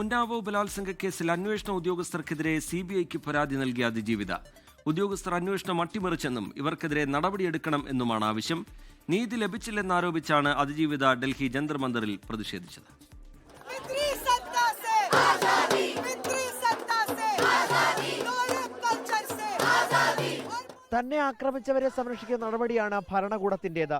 ഉന്നാവോ ബലാത്സംഗ കേസിൽ അന്വേഷണ ഉദ്യോഗസ്ഥർക്കെതിരെ സി ബി ഐക്ക് പരാതി നൽകിയ അതിജീവിത. ഉദ്യോഗസ്ഥർ അന്വേഷണം അട്ടിമറിച്ചെന്നും ഇവർക്കെതിരെ നടപടിയെടുക്കണം എന്നുമാണ് ആവശ്യം. നീതി ലഭിച്ചില്ലെന്നാരോപിച്ചാണ് അതിജീവിത ഡൽഹി ജന്തർമന്ദറിൽ പ്രതിഷേധിച്ചത്. തന്നെ ആക്രമിച്ചവരെ സംരക്ഷിക്കുന്ന നടപടിയാണ് ഭരണകൂടത്തിന്റേത്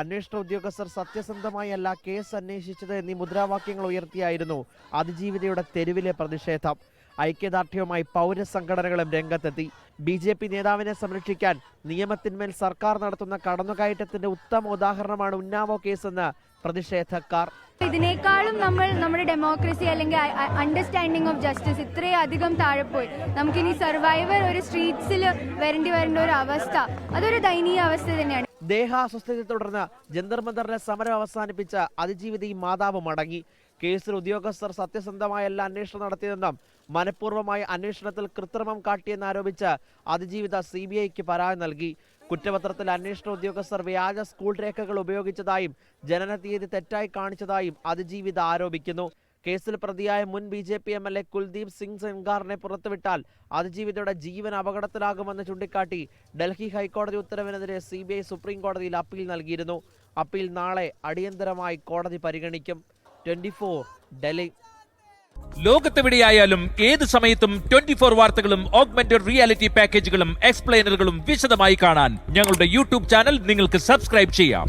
അന്വേഷണ ഉദ്യോഗസ്ഥർ സത്യസന്ധമായല്ല കേസ് അന്വേഷിച്ചത് എന്നീ മുദ്രാവാക്യങ്ങൾ ഉയർത്തിയായിരുന്നു അതിജീവിതയുടെ തെരുവിലെ പ്രതിഷേധം. ഐക്യദാർഢ്യവുമായി പൗരസംഘടനകളും രംഗത്തെത്തി. ബി ജെ പി നേതാവിനെ സംരക്ഷിക്കാൻ നിയമത്തിന്മേൽ സർക്കാർ നടത്തുന്ന കടന്നുകയറ്റത്തിന്റെ ഉത്തമ ഉദാഹരണമാണ് ഉന്നാവോ കേസെന്ന് പ്രതിഷേധക്കാർ. ഇതിനേക്കാളും നമ്മൾ നമ്മുടെ ഡെമോക്രസി അല്ലെങ്കിൽ അണ്ടർസ്റ്റാൻഡിങ് ഓഫ് ജസ്റ്റിസ് ഇത്രയും അധികം താഴെപ്പോയി. നമുക്കിനി സർവൈവർ ഒരു സ്ട്രീറ്റ്സിൽ വരേണ്ടി വരേണ്ട ഒരു അവസ്ഥ. അതൊരു ദയനീയ അവസ്ഥ തന്നെയാണ്. ദേഹാസ്വസ്ഥതയെ തുടർന്ന് ജന്തർ മന്ദറിലെ സമരം അവസാനിപ്പിച്ച അതിജീവിതി മാതാവ് മടങ്ങി. കേസിൽ ഉദ്യോഗസ്ഥർ സത്യസന്ധമായല്ല അന്വേഷണം നടത്തിയതെന്നും മനഃപൂർവമായ അന്വേഷണത്തിൽ കൃത്രിമം കാട്ടിയെന്നാരോപിച്ച് അതിജീവിത സി ബി ഐക്ക് പരാതി നൽകി. കുറ്റപത്രത്തിൽ അന്വേഷണ ഉദ്യോഗസ്ഥർ വ്യാജ സ്കൂൾ രേഖകൾ ഉപയോഗിച്ചതായും ജനന തീയതി തെറ്റായി കാണിച്ചതായും അതിജീവിത ആരോപിക്കുന്നു. കേസിൽ പ്രതിയായ മുൻ B J P M L A Kuldeep Singh സെൻഗാറിനെ പുറത്തുവിട്ടാൽ അതിജീവിതയുടെ ജീവൻ അപകടത്തിലാകുമെന്ന് ചൂണ്ടിക്കാട്ടി ഡൽഹി ഹൈക്കോടതി ഉത്തരവിനെതിരെ സി ബി ഐ സുപ്രീം കോടതിയിൽ അപ്പീൽ നൽകിയിരുന്നു. അപ്പീൽ നാളെ അടിയന്തരമായി കോടതി പരിഗണിക്കും. Twenty four Delhi. ലോകത്തെവിടെയായാലും ഏത് സമയത്തും ട്വന്റി ഫോർ വാർത്തകളും ഓഗ്മെന്റഡ് റിയാലിറ്റി പാക്കേജുകളും എക്സ്പ്ലെയിനറുകളും വിശദമായി കാണാൻ ഞങ്ങളുടെ യൂട്യൂബ് ചാനൽ നിങ്ങൾക്ക് സബ്സ്ക്രൈബ് ചെയ്യാം.